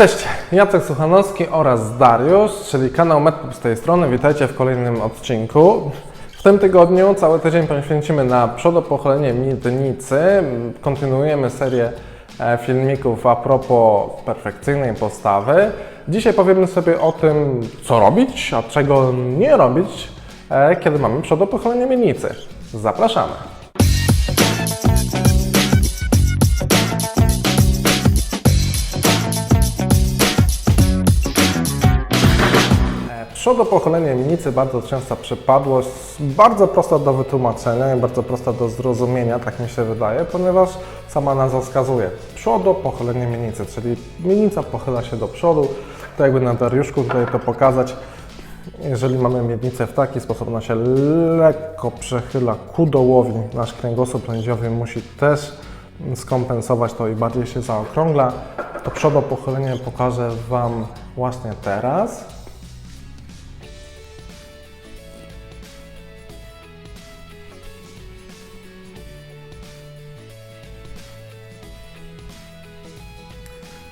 Cześć, Jacek Suchanowski oraz Dariusz, czyli kanał MedPub z tej strony. Witajcie w kolejnym odcinku. W tym tygodniu cały tydzień poświęcimy na przodopochylenie miednicy. Kontynuujemy serię e, filmików a propos perfekcyjnej postawy. Dzisiaj powiemy sobie o tym, co robić, a czego nie robić, e, kiedy mamy przodopochylenie miednicy. Zapraszamy. Przodopochylenie miednicy bardzo częsta przypadłość, bardzo prosta do wytłumaczenia i bardzo prosta do zrozumienia, tak mi się wydaje, ponieważ sama nazwa wskazuje. Przodopochylenie miednicy, czyli miednica pochyla się do przodu, to jakby na Dariuszku tutaj to pokazać. Jeżeli mamy miednicę w taki sposób, ona się lekko przechyla ku dołowi, nasz kręgosłup lędźwiowy musi też skompensować to i bardziej się zaokrągla. To przodopochylenie pokażę Wam właśnie teraz.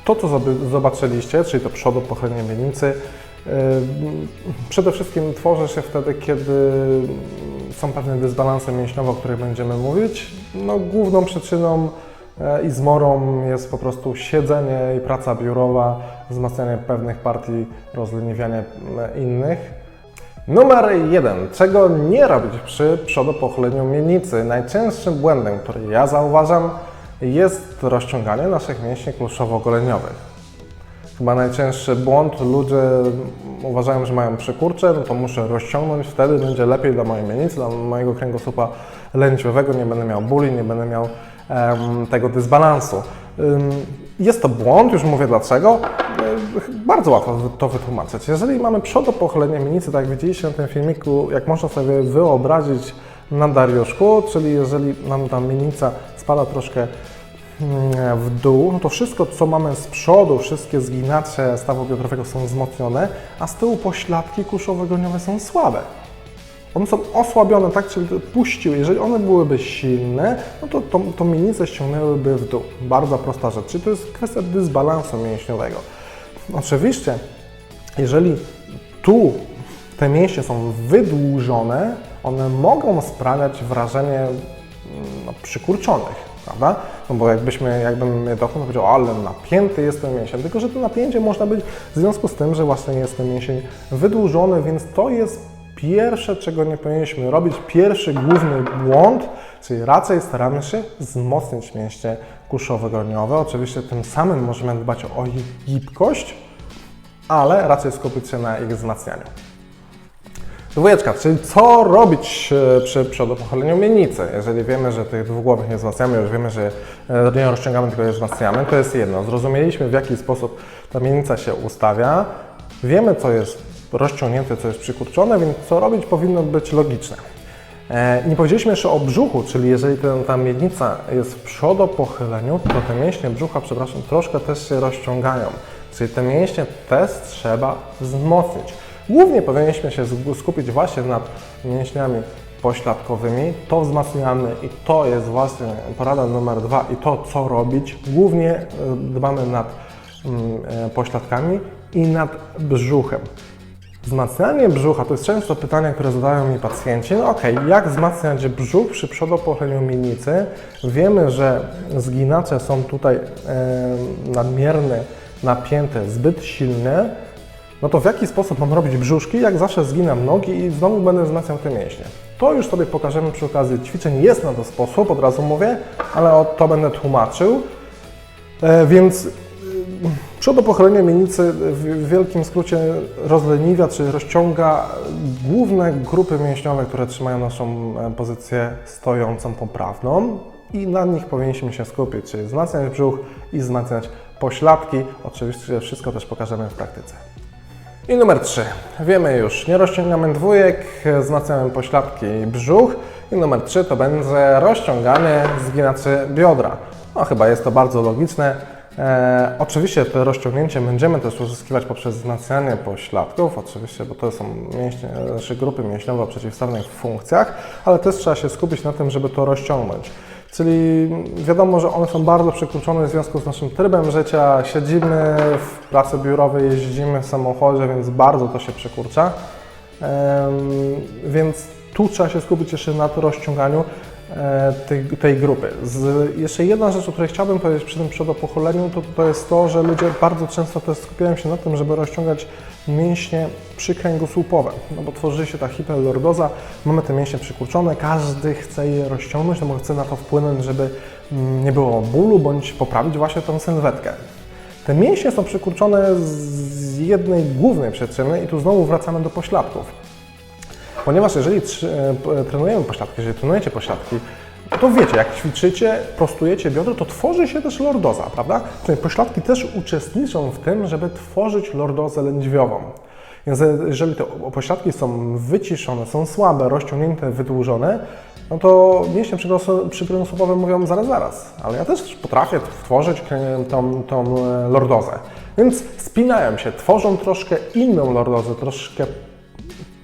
To, co zob- zobaczyliście, czyli to przodu pochylenie miednicy, yy, przede wszystkim tworzy się wtedy, kiedy są pewne dysbalanse mięśniowe, o których będziemy mówić. No, główną przyczyną e, i zmorą jest po prostu siedzenie i praca biurowa, wzmacnianie pewnych partii, rozleniwianie e, innych. Numer jeden. Czego nie robić przy przodopochyleniu miednicy? Najczęstszym błędem, który ja zauważam, jest rozciąganie naszych mięśni kluszowo-goleniowych. Chyba najczęstszy błąd, ludzie uważają, że mają przykurcze, no to muszę rozciągnąć, wtedy będzie lepiej dla mojej miednicy, dla mojego kręgosłupa lędźwiowego, nie będę miał bóli, nie będę miał em, tego dysbalansu. Ym, jest to błąd, już mówię dlaczego. Bardzo łatwo to wytłumaczyć. Jeżeli mamy przodopochylenie miednicy, tak jak widzieliście na tym filmiku, jak można sobie wyobrazić na Dariuszku, czyli jeżeli nam ta miednica spada troszkę mm, w dół, no to wszystko, co mamy z przodu, wszystkie zginacze stawu biodrowego są wzmocnione, a z tyłu pośladki kuszowo-goniowe są słabe. One są osłabione, tak, czyli puściły. Jeżeli one byłyby silne, no to to, to miednice ściągnęłyby w dół. Bardzo prosta rzecz. Czyli to jest kwestia dysbalansu mięśniowego. Oczywiście, jeżeli tu te mięśnie są wydłużone, one mogą sprawiać wrażenie no, przykurczonych, prawda? No bo jakbyśmy, jakbym mnie dotknął, powiedział, ale napięty jest ten mięsień. Tylko, że to napięcie można być w związku z tym, że właśnie jest ten mięsień wydłużony, więc to jest pierwsze, czego nie powinniśmy robić. Pierwszy główny błąd, czyli raczej staramy się wzmocnić mięśnie kuszowo-groniowe. Oczywiście tym samym możemy dbać o ich gibkość, ale raczej skupić się na ich wzmacnianiu. Dwójeczka, czyli co robić e, przy przodopochyleniu miednicy? Jeżeli wiemy, że tych dwugłowych nie wzmacniamy, już wiemy, że e, nie rozciągamy, tylko je wzmacniamy, to jest jedno. Zrozumieliśmy, w jaki sposób ta miednica się ustawia, wiemy, co jest rozciągnięte, co jest przykurczone, więc co robić powinno być logiczne. E, Nie powiedzieliśmy jeszcze o brzuchu, czyli jeżeli ten, ta miednica jest w przodopochyleniu, to te mięśnie brzucha, przepraszam, troszkę też się rozciągają. Czyli te mięśnie też trzeba wzmocnić. Głównie powinniśmy się skupić właśnie nad mięśniami pośladkowymi. To wzmacniamy i to jest właśnie porada numer dwa i to, co robić. Głównie e, dbamy nad mm, e, pośladkami i nad brzuchem. Wzmacnianie brzucha to jest często pytanie, które zadają mi pacjenci. No okej, jak wzmacniać brzuch przy przodopochyleniu miednicy? Wiemy, że zginacze są tutaj e, nadmierne, napięte, zbyt silne. No to w jaki sposób mam robić brzuszki? Jak zawsze zginam nogi i znowu będę wzmacniał te mięśnie. To już sobie pokażemy przy okazji ćwiczeń. Jest na to sposób, od razu mówię, ale o to będę tłumaczył. E, więc y, przodopochylenie miednicy w wielkim skrócie rozleniwia, czy rozciąga główne grupy mięśniowe, które trzymają naszą e, pozycję stojącą poprawną i na nich powinniśmy się skupić, czyli wzmacniać brzuch i wzmacniać pośladki. Oczywiście wszystko też pokażemy w praktyce. I numer 3. Wiemy już, nie rozciągamy dwójek, wzmacniamy pośladki i brzuch. I numer 3 to będzie rozciąganie zginaczy biodra. No chyba jest to bardzo logiczne. E, oczywiście to rozciągnięcie będziemy też uzyskiwać poprzez wzmacnianie pośladków, oczywiście, bo to są mięśnie, znaczy grupy mięśniowe o przeciwstawnych funkcjach, ale też trzeba się skupić na tym, żeby to rozciągnąć. Czyli wiadomo, że one są bardzo przekroczone w związku z naszym trybem życia. Siedzimy w pracy biurowej, jeździmy w samochodzie, więc bardzo to się przekurcza. Więc tu trzeba się skupić jeszcze na rozciąganiu tej, tej grupy. Z, jeszcze jedna rzecz, o której chciałbym powiedzieć przy tym przodopochyleniu, to, to jest to, że ludzie bardzo często też skupiają się na tym, żeby rozciągać mięśnie przykręgosłupowe, no bo tworzy się ta hiperlordoza, mamy te mięśnie przykurczone, każdy chce je rozciągnąć, no bo chce na to wpłynąć, żeby mm, nie było bólu, bądź poprawić właśnie tą sylwetkę. Te mięśnie są przykurczone z jednej głównej przyczyny i tu znowu wracamy do pośladków. Ponieważ jeżeli e, p- trenujemy pośladki, jeżeli trenujecie pośladki, to wiecie, jak ćwiczycie, prostujecie biodro, to tworzy się też lordoza, prawda? Czyli pośladki też uczestniczą w tym, żeby tworzyć lordozę lędźwiową. Więc e, jeżeli te pośladki są wyciszone, są słabe, rozciągnięte, wydłużone, no to mięśnie przykręgosłupowe mówią zaraz, zaraz, ale ja też potrafię tworzyć krę- tą, tą e, lordozę. Więc spinają się, tworzą troszkę inną lordozę, troszkę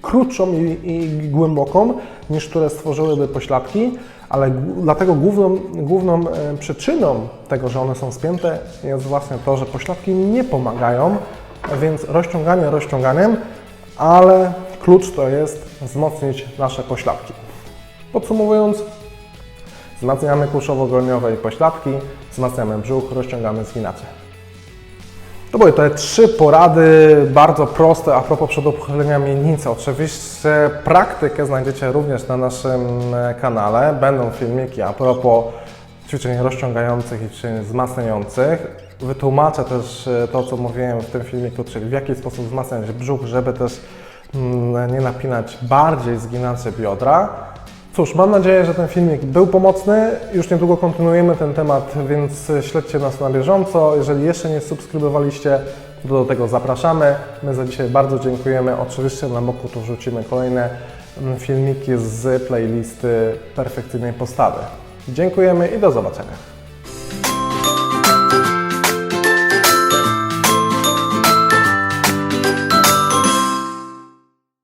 krótszą i, i głęboką niż które stworzyłyby pośladki, ale dlatego główną, główną e, przyczyną tego, że one są spięte jest właśnie to, że pośladki nie pomagają, więc rozciąganie rozciąganiem, ale klucz to jest wzmocnić nasze pośladki. Podsumowując, wzmacniamy kuszowo-golniowe i pośladki, wzmacniamy brzuch, rozciągamy zginacze. To były te trzy porady bardzo proste a propos przodopochylenia miednicy. Oczywiście praktykę znajdziecie również na naszym e, kanale. Będą filmiki a propos ćwiczeń rozciągających i ćwiczeń wzmacniających. Wytłumaczę też e, to, co mówiłem w tym filmiku, czyli w jaki sposób wzmacniać brzuch, żeby też mm, nie napinać bardziej zginacze biodra. Cóż, mam nadzieję, że ten filmik był pomocny. Już niedługo kontynuujemy ten temat, więc śledźcie nas na bieżąco. Jeżeli jeszcze nie subskrybowaliście, to do tego zapraszamy. My za dzisiaj bardzo dziękujemy. Oczywiście na boku tu wrzucimy kolejne filmiki z playlisty perfekcyjnej postawy. Dziękujemy i do zobaczenia.